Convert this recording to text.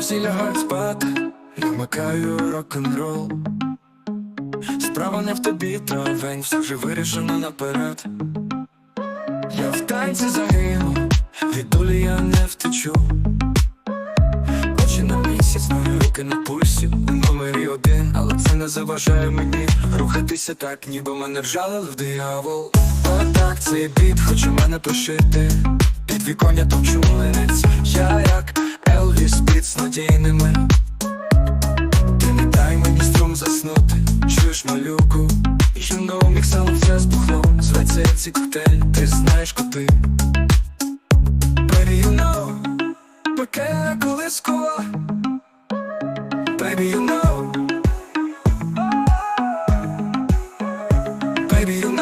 всі лягають спати, я вмикаю рок-н-рол. Справа не в тобі, травень, все вже вирішено наперед. Я в танці загину, від долі я не втечу. Очі на місяць, мої руки на пульсі, у номері один, але це не заважає мені рухатися так, ніби мене вжалили в диявол. Отак цей біт хоче мене пошити. Під віконня топчу млинець надійними. Ти не дай мені струм заснути, чуєш малюку? You know, міксало все збухло, зветься ці коктейль, ти знаєш коти Baby, you know, пекельна колискова Baby, you know. Baby, you know.